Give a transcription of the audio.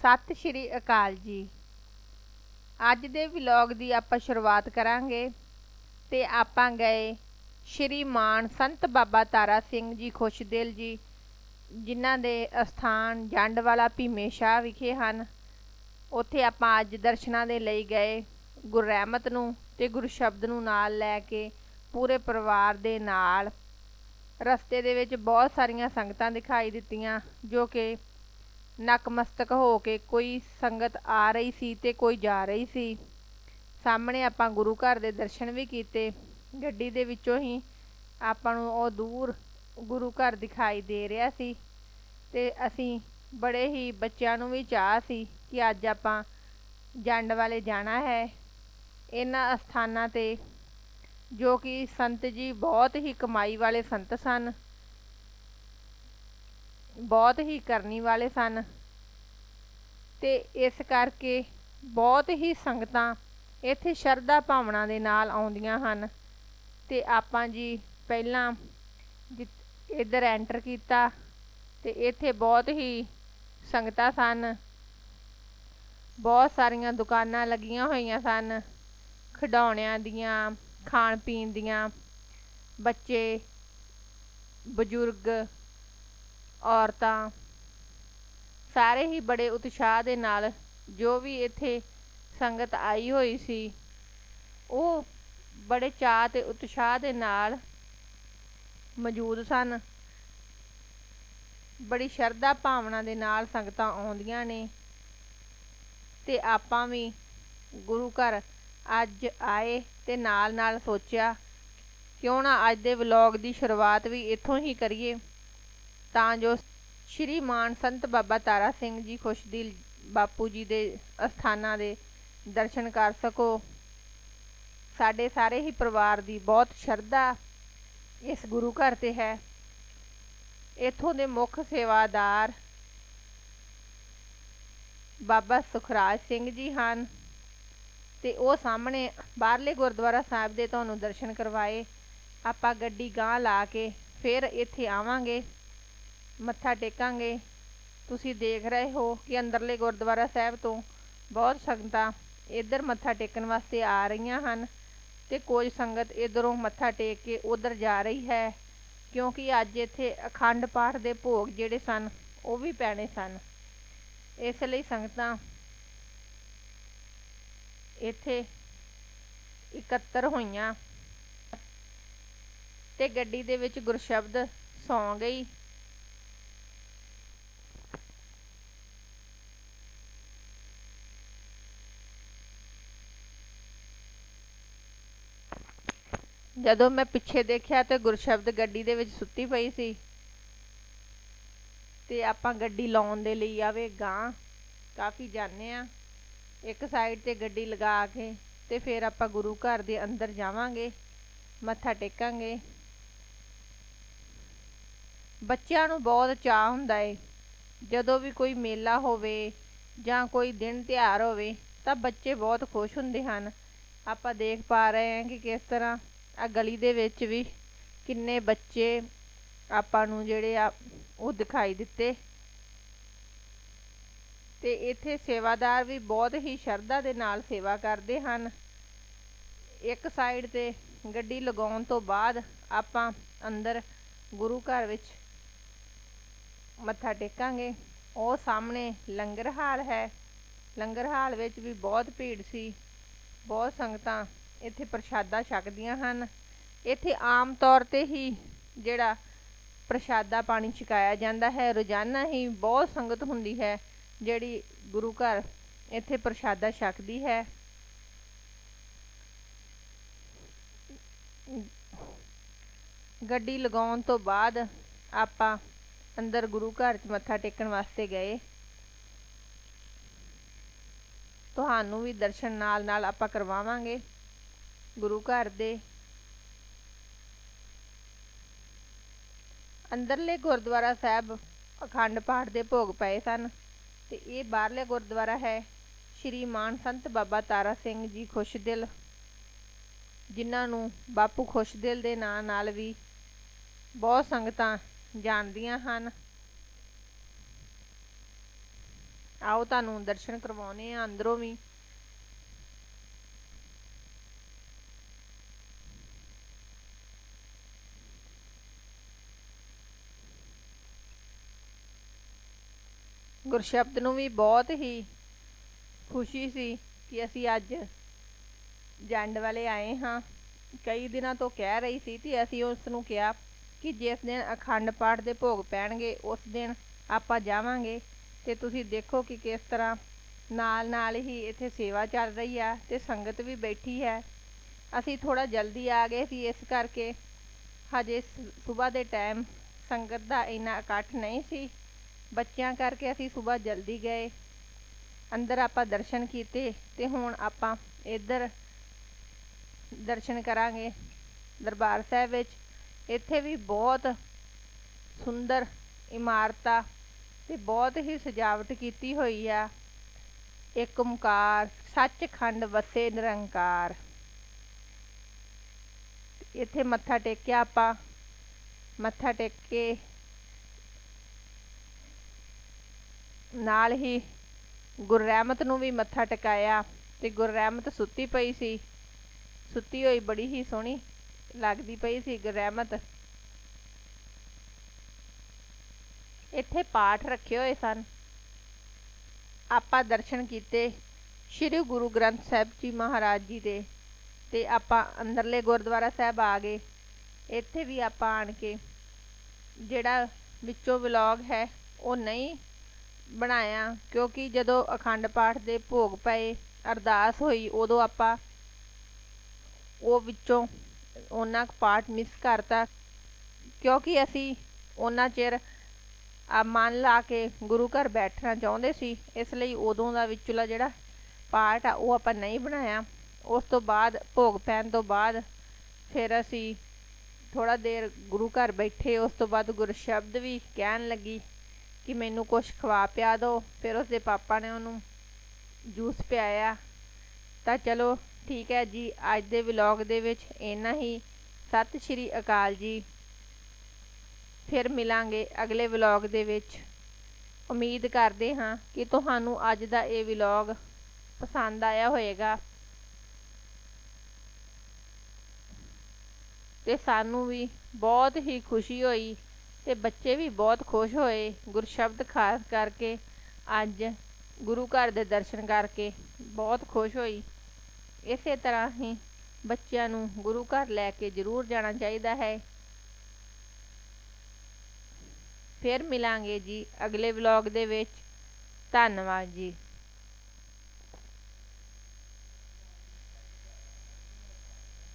ਸਤਿ ਸ਼੍ਰੀ ਅਕਾਲ ਜੀ। ਅੱਜ ਦੇ ਵਲੌਗ ਦੀ ਆਪਾਂ ਸ਼ੁਰੂਆਤ ਕਰਾਂਗੇ ਤੇ ਆਪਾਂ ਗਏ ਸ਼੍ਰੀ ਮਾਨ ਸੰਤ ਬਾਬਾ ਤਾਰਾ ਸਿੰਘ ਜੀ ਖੁਸ਼ਦਿਲ ਜੀ, ਜਿਨ੍ਹਾਂ ਦੇ ਅਸਥਾਨ ਜੰਡ ਵਾਲਾ ਭੀਮੇ ਸ਼ਾਹ ਵਿਖੇ ਹਨ। ਉੱਥੇ ਆਪਾਂ ਅੱਜ ਦਰਸ਼ਨਾਂ ਦੇ ਲਈ ਗਏ, ਗੁਰਰਹਿਮਤ ਨੂੰ ਤੇ ਗੁਰੂ ਸ਼ਬਦ ਨੂੰ ਨਾਲ ਲੈ ਕੇ ਪੂਰੇ ਪਰਿਵਾਰ ਦੇ ਨਾਲ। ਰਸਤੇ ਦੇ ਵਿੱਚ ਬਹੁਤ ਸਾਰੀਆਂ ਸੰਗਤਾਂ ਦਿਖਾਈ ਦਿੱਤੀਆਂ, ਜੋ ਕਿ ਨਕਮਸਤਕ ਹੋ ਕੇ ਕੋਈ ਸੰਗਤ ਆ ਰਹੀ ਸੀ ਤੇ ਕੋਈ ਜਾ ਰਹੀ ਸੀ। ਸਾਹਮਣੇ ਆਪਾਂ ਗੁਰੂ ਘਰ ਦੇ ਦਰਸ਼ਨ ਵੀ ਕੀਤੇ। ਗੱਡੀ ਦੇ ਵਿੱਚੋਂ ਹੀ ਆਪਾਂ ਨੂੰ ਉਹ ਦੂਰ ਗੁਰੂ ਘਰ ਦਿਖਾਈ ਦੇ ਰਿਹਾ ਸੀ ਤੇ ਅਸੀਂ ਬੜੇ ਹੀ ਬੱਚਿਆਂ ਨੂੰ ਵੀ ਚਾਹ ਸੀ ਕਿ ਅੱਜ ਆਪਾਂ ਜੰਡ ਵਾਲੇ ਜਾਣਾ ਹੈ। ਇਹਨਾਂ ਅਸਥਾਨਾਂ ਤੇ ਜੋ ਕਿ ਸੰਤ ਜੀ ਬਹੁਤ ਹੀ ਕਮਾਈ ਵਾਲੇ ਸੰਤ ਸਨ। ਬਹੁਤ ਹੀ ਕਰਨੀ ਵਾਲੇ ਸਨ। ਤੇ ਇਸ ਕਰਕੇ ਬਹੁਤ ਹੀ ਸੰਗਤਾਂ ਇੱਥੇ ਸ਼ਰਧਾ ਭਾਵਨਾ ਦੇ ਨਾਲ ਆਉਂਦੀਆਂ ਹਨ। ਤੇ ਆਪਾਂ ਜੀ ਪਹਿਲਾਂ ਇੱਧਰ ਐਂਟਰ ਕੀਤਾ ਤੇ ਇੱਥੇ ਬਹੁਤ ਹੀ ਸੰਗਤਾਂ ਸਨ। ਬਹੁਤ ਸਾਰੀਆਂ ਦੁਕਾਨਾਂ ਲੱਗੀਆਂ ਹੋਈਆਂ ਸਨ। ਖਿਡੌਣਿਆਂ ਦੀਆਂ ਖਾਣ ਪੀਣ ਦੀਆਂ, ਬੱਚੇ, ਬਜ਼ੁਰਗ ਔਰਤਾਂ ਸਾਰੇ ਹੀ ਬੜੇ ਉਤਸ਼ਾਹ ਦੇ ਨਾਲ ਜੋ ਵੀ ਇੱਥੇ ਸੰਗਤ ਆਈ ਹੋਈ ਸੀ, ਉਹ ਬੜੇ ਚਾਅ ਅਤੇ ਉਤਸ਼ਾਹ ਦੇ ਨਾਲ ਮੌਜੂਦ ਸਨ। ਬੜੀ ਸ਼ਰਧਾ ਭਾਵਨਾ ਦੇ ਨਾਲ ਸੰਗਤਾਂ ਆਉਂਦੀਆਂ ਨੇ ਤੇ ਆਪਾਂ ਵੀ ਗੁਰੂ ਘਰ ਅੱਜ ਆਏ ਤੇ ਨਾਲ ਨਾਲ ਸੋਚਿਆ, ਕਿਉਂ ਨਾ ਅੱਜ ਦੇ ਵਲੌਗ ਦੀ ਸ਼ੁਰੂਆਤ ਵੀ ਇੱਥੋਂ ਹੀ ਕਰੀਏ। ਤਾਂ ਜੋ ਸ਼੍ਰੀ ਮਾਨ ਸੰਤ ਬਾਬਾ ਤਾਰਾ ਸਿੰਘ ਜੀ ਖੁਸ਼ਦਿਲ ਬਾਪੂ ਜੀ ਦੇ ਅਸਥਾਨਾਂ ਦੇ ਦਰਸ਼ਨ ਕਰ ਸਕੋ। ਸਾਡੇ ਸਾਰੇ ਹੀ ਪਰਿਵਾਰ ਦੀ ਬਹੁਤ ਸ਼ਰਧਾ ਇਸ ਗੁਰੂ ਘਰ ਤੇ ਹੈ। ਇਥੋਂ ਦੇ ਮੁੱਖ ਸੇਵਾਦਾਰ ਬਾਬਾ ਸੁਖਰਾਜ ਸਿੰਘ ਜੀ ਹਨ ਤੇ ਉਹ ਸਾਹਮਣੇ ਬਾਹਰਲੇ ਗੁਰਦੁਆਰਾ ਸਾਹਿਬ ਦੇ ਤੁਹਾਨੂੰ ਦਰਸ਼ਨ ਕਰਵਾਏ। ਆਪਾਂ ਗੱਡੀ ਗਾਂ ਲਾ ਕੇ ਫਿਰ ਇੱਥੇ ਆਵਾਂਗੇ। ਮੱਥਾ ਟੇਕਾਂਗੇ। ਤੁਸੀਂ ਦੇਖ ਰਹੇ ਹੋ ਕਿ ਅੰਦਰਲੇ ਗੁਰਦੁਆਰਾ ਸਾਹਿਬ ਤੋਂ ਬਹੁਤ ਸੰਗਤਾਂ ਇੱਧਰ ਮੱਥਾ ਟੇਕਣ ਵਾਸਤੇ ਆ ਰਹੀਆਂ ਹਨ ਤੇ ਕੁਝ ਸੰਗਤ ਇਧਰੋਂ ਮੱਥਾ ਟੇਕ ਕੇ ਉਧਰ ਜਾ ਰਹੀ ਹੈ, ਕਿਉਂਕਿ ਅੱਜ ਇੱਥੇ ਅਖੰਡ ਪਾਠ ਦੇ ਭੋਗ ਜਿਹੜੇ ਸਨ, ਉਹ ਵੀ ਪੈਣੇ ਸਨ। ਇਸ ਲਈ ਸੰਗਤਾਂ ਇੱਥੇ ਇਕੱਤਰ ਹੋਈਆਂ ਤੇ ਗੱਡੀ ਦੇ ਵਿੱਚ ਗੁਰਸ਼ਬਦ ਸੌਂ ਗਈ। ਜਦੋਂ ਮੈਂ ਪਿੱਛੇ ਦੇਖਿਆ ਤੇ ਗੁਰਸ਼ਬਦ ਗੱਡੀ ਦੇ ਵਿੱਚ ਸੁੱਤੀ ਪਈ ਸੀ। ਤੇ ਆਪਾਂ ਗੱਡੀ ਲਾਉਣ ਦੇ ਲਈ ਆਵੇ ਗਾਂ ਕਾਫੀ ਜਾਣੇ ਆ ਇੱਕ ਸਾਈਡ ਤੇ ਗੱਡੀ ਲਗਾ ਕੇ ਤੇ ਫਿਰ ਆਪਾਂ ਗੁਰੂ ਘਰ ਦੇ ਅੰਦਰ ਜਾਵਾਂਗੇ, ਮੱਥਾ ਟੇਕਾਂਗੇ। ਬੱਚਿਆਂ ਨੂੰ ਬਹੁਤ ਚਾਹ ਹੁੰਦਾ ਏ। ਜਦੋਂ ਵੀ ਕੋਈ ਮੇਲਾ ਹੋਵੇ ਜਾਂ ਕੋਈ ਦਿਨ ਤਿਉਹਾਰ ਹੋਵੇ ਤਾਂ ਬੱਚੇ ਬਹੁਤ ਖੁਸ਼ ਹੁੰਦੇ ਹਨ। ਆਪਾਂ ਦੇਖ ਪਾ ਰਹੇ ਹਾਂ ਕਿ ਕਿਸ ਤਰ੍ਹਾਂ ਆ ਗਲੀ ਦੇ ਵਿੱਚ ਵੀ ਕਿੰਨੇ ਬੱਚੇ ਆਪਾਂ ਨੂੰ ਜਿਹੜੇ ਆ ਉਹ ਦਿਖਾਈ ਦਿੱਤੇ। ਤੇ ਇੱਥੇ ਸੇਵਾਦਾਰ ਵੀ ਬਹੁਤ ਹੀ ਸ਼ਰਧਾ ਦੇ ਨਾਲ ਸੇਵਾ ਕਰਦੇ ਹਨ। ਇੱਕ ਸਾਈਡ ਤੇ ਗੱਡੀ ਲਗਾਉਣ ਤੋਂ ਬਾਅਦ ਆਪਾਂ ਅੰਦਰ ਗੁਰੂ ਘਰ ਵਿੱਚ ਮੱਥਾ ਟੇਕਾਂਗੇ। ਉਹ ਸਾਹਮਣੇ ਲੰਗਰ ਹਾਲ ਹੈ। ਲੰਗਰ ਹਾਲ ਵਿੱਚ ਵੀ ਬਹੁਤ ਭੀੜ ਸੀ। ਬਹੁਤ ਸੰਗਤਾਂ ਇੱਥੇ ਪ੍ਰਸ਼ਾਦਾ ਛਕਦੀਆਂ ਹਨ। ਇੱਥੇ ਆਮ ਤੌਰ ਤੇ ਹੀ ਜਿਹੜਾ ਪ੍ਰਸ਼ਾਦਾ ਪਾਣੀ ਛਕਾਇਆ ਜਾਂਦਾ ਹੈ। ਰੋਜ਼ਾਨਾ ਹੀ ਬਹੁਤ ਸੰਗਤ ਹੁੰਦੀ ਹੈ ਜਿਹੜੀ ਗੁਰੂ ਘਰ ਇੱਥੇ ਪ੍ਰਸ਼ਾਦਾ ਛਕਦੀ ਹੈ। ਗੱਡੀ ਲਗਾਉਣ ਤੋਂ ਬਾਅਦ ਆਪਾਂ ਅੰਦਰ ਗੁਰੂ ਘਰ 'ਚ ਮੱਥਾ ਟੇਕਣ ਵਾਸਤੇ ਗਏ। ਤੁਹਾਨੂੰ ਵੀ ਦਰਸ਼ਨ ਨਾਲ ਨਾਲ ਆਪਾਂ ਕਰਵਾਵਾਂਗੇ। ਗੁਰੂ ਘਰ ਦੇ ਅੰਦਰਲੇ ਗੁਰਦੁਆਰਾ ਸਾਹਿਬ ਅਖੰਡ ਪਾਠ ਦੇ ਭੋਗ ਪਏ ਸਨ ਤੇ ਇਹ ਬਾਹਰਲੇ ਗੁਰਦੁਆਰਾ ਹੈ, ਸ਼੍ਰੀ ਮਾਨ ਸੰਤ ਬਾਬਾ ਤਾਰਾ ਸਿੰਘ ਜੀ ਖੁਸ਼ਦਿਲ, ਜਿਨ੍ਹਾਂ ਨੂੰ ਬਾਪੂ ਖੁਸ਼ਦਿਲ ਦੇ ਨਾਂ ਨਾਲ ਵੀ ਬਹੁਤ ਸੰਗਤਾਂ ਜਾਣਦੀਆਂ ਹਨ। ਆਓ ਤੁਹਾਨੂੰ ਦਰਸ਼ਨ ਕਰਵਾਉਨੇ ਆ ਅੰਦਰੋਂ ਵੀ ਗੁਰਸ਼ਬਦ ਨੂੰ ਵੀ ਬਹੁਤ ਹੀ ਖੁਸ਼ੀ ਸੀ ਕਿ ਅਸੀਂ ਅੱਜ ਜੰਡ ਵਾਲੇ ਆਏ ਹਾਂ। ਕਈ ਦਿਨਾਂ ਤੋਂ ਕਹਿ ਰਹੀ ਸੀ ਤੇ ਅਸੀਂ ਉਸ ਨੂੰ ਕਿਹਾ ਕਿ ਜਿਸ ਦਿਨ ਅਖੰਡ ਪਾਠ ਦੇ ਭੋਗ ਪੈਣਗੇ, ਉਸ ਦਿਨ ਆਪਾਂ ਜਾਵਾਂਗੇ ਤੇ ਤੁਸੀਂ ਦੇਖੋ ਕਿ ਕਿਸ ਤਰ੍ਹਾਂ ਨਾਲ ਨਾਲ ਹੀ ਇੱਥੇ ਸੇਵਾ ਚੱਲ ਰਹੀ ਆ ਤੇ ਸੰਗਤ ਵੀ ਬੈਠੀ ਹੈ। ਅਸੀਂ ਥੋੜਾ ਜਲਦੀ ਆ ਗਏ ਸੀ, ਇਸ ਕਰਕੇ ਹਜੇ ਸਵੇਰ ਦੇ ਟਾਈਮ ਸੰਗਤ ਦਾ ਇੰਨਾ ਇਕੱਠ ਨਹੀਂ ਸੀ। ਬੱਚਿਆਂ ਕਰਕੇ ਅਸੀਂ ਸਵੇਰ ਜਲਦੀ ਗਏ। ਅੰਦਰ ਆਪਾਂ ਦਰਸ਼ਨ ਕੀਤੇ ਤੇ ਹੁਣ ਆਪਾਂ ਇੱਧਰ ਦਰਸ਼ਨ ਕਰਾਂਗੇ ਦਰਬਾਰ ਸਾਹਿਬ ਵਿੱਚ। ਇੱਥੇ ਵੀ ਬਹੁਤ ਸੁੰਦਰ ਇਮਾਰਤਾਂ ਤੇ ਬਹੁਤ ਹੀ ਸਜਾਵਟ ਕੀਤੀ ਹੋਈ ਆ। ਇੱਕ ਓਮਕਾਰ ਸੱਚਖੰਡ ਵਸੇ ਨਿਰੰਕਾਰ। ਇੱਥੇ ਮੱਥਾ ਟੇਕਿਆ ਆਪਾਂ। ਮੱਥਾ ਟੇਕ ਕੇ ਨਾਲ ਹੀ ਗੁਰਰਹਿਮਤ ਨੂੰ ਵੀ ਮੱਥਾ ਟਿਕਾਇਆ ਤੇ ਗੁਰਰਹਿਮਤ ਸੁੱਤੀ ਪਈ ਸੀ। ਸੁੱਤੀ ਹੋਈ ਬੜੀ ਹੀ ਸੋਹਣੀ ਲੱਗਦੀ ਪਈ ਸੀ ਗੁਰਰਹਿਮਤ। ਇੱਥੇ ਪਾਠ ਰੱਖੇ ਹੋਏ ਸਨ। ਆਪਾਂ ਦਰਸ਼ਨ ਕੀਤੇ ਸ੍ਰੀ ਗੁਰੂ ਗ੍ਰੰਥ ਸਾਹਿਬ ਜੀ ਮਹਾਰਾਜ ਜੀ ਦੇ ਤੇ ਆਪਾਂ ਅੰਦਰਲੇ ਗੁਰਦੁਆਰਾ ਸਾਹਿਬ ਆ ਗਏ। ਇੱਥੇ ਵੀ ਆਪਾਂ ਆਣ ਕੇ ਜਿਹੜਾ ਵਿੱਚੋਂ ਵਲੌਗ ਹੈ ਉਹ ਨਹੀਂ ਬਣਾਇਆ, ਕਿਉਂਕਿ ਜਦੋਂ ਅਖੰਡ ਪਾਠ ਦੇ ਭੋਗ ਪਏ, ਅਰਦਾਸ ਹੋਈ, ਉਦੋਂ ਆਪਾਂ ਉਹ ਵਿੱਚੋਂ ਉਹਨਾਂ ਕੁ ਪਾਠ ਮਿਸ ਕਰਤਾ, ਕਿਉਂਕਿ ਅਸੀਂ ਉਹਨਾਂ ਚਿਰ ਆ ਮਨ ਲਾ ਕੇ ਗੁਰੂ ਘਰ ਬੈਠਣਾ ਚਾਹੁੰਦੇ ਸੀ, ਇਸ ਲਈ ਉਦੋਂ ਦਾ ਵਿਚਲਾ ਜਿਹੜਾ ਪਾਠ ਆ, ਉਹ ਆਪਾਂ ਨਹੀਂ ਬਣਾਇਆ। ਉਸ ਤੋਂ ਬਾਅਦ, ਭੋਗ ਪੈਣ ਤੋਂ ਬਾਅਦ ਫਿਰ ਅਸੀਂ ਥੋੜਾ ਦੇਰ ਗੁਰੂ ਘਰ ਬੈਠੇ, ਉਸ ਤੋਂ ਬਾਅਦ ਗੁਰਸ਼ਬਦ ਵੀ ਕਹਿਣ ਲੱਗੀ ਕਿ ਮੈਨੂੰ ਕੁਝ ਖਵਾ ਪਿਆ ਦਿਓ ਫਿਰ ਉਸਦੇ ਪਾਪਾ ਨੇ ਉਹਨੂੰ ਜੂਸ ਪਿਆਇਆ। ਤਾਂ ਚਲੋ, ਠੀਕ ਹੈ ਜੀ, ਅੱਜ ਦੇ ਵਲੌਗ ਦੇ ਵਿੱਚ ਇੰਨਾ ਹੀ। ਸਤਿ ਸ਼੍ਰੀ ਅਕਾਲ ਜੀ। ਫਿਰ ਮਿਲਾਂਗੇ ਅਗਲੇ ਵਲੌਗ ਦੇ ਵਿੱਚ। ਉਮੀਦ ਕਰਦੇ ਹਾਂ ਕਿ ਤੁਹਾਨੂੰ ਅੱਜ ਦਾ ਇਹ ਵਲੌਗ ਪਸੰਦ ਆਇਆ ਹੋਵੇਗਾ। ਤੇ ਸਾਨੂੰ ਵੀ ਬਹੁਤ ਹੀ ਖੁਸ਼ੀ ਹੋਈ ਤੇ ਬੱਚੇ ਵੀ ਬਹੁਤ ਖੁਸ਼ ਹੋਏ, ਗੁਰਸ਼ਬਦ ਖਾਸ ਕਰਕੇ ਅੱਜ ਗੁਰੂ ਘਰ ਦੇ ਦਰਸ਼ਨ ਕਰਕੇ ਬਹੁਤ ਖੁਸ਼ ਹੋਈ। ਇਸੇ ਤਰ੍ਹਾਂ ਹੀ ਬੱਚਿਆਂ ਨੂੰ ਗੁਰੂ ਘਰ ਲੈ ਕੇ ਜ਼ਰੂਰ ਜਾਣਾ ਚਾਹੀਦਾ ਹੈ। ਫਿਰ ਮਿਲਾਂਗੇ ਜੀ ਅਗਲੇ ਵਲੌਗ ਦੇ ਵਿੱਚ। ਧੰਨਵਾਦ ਜੀ।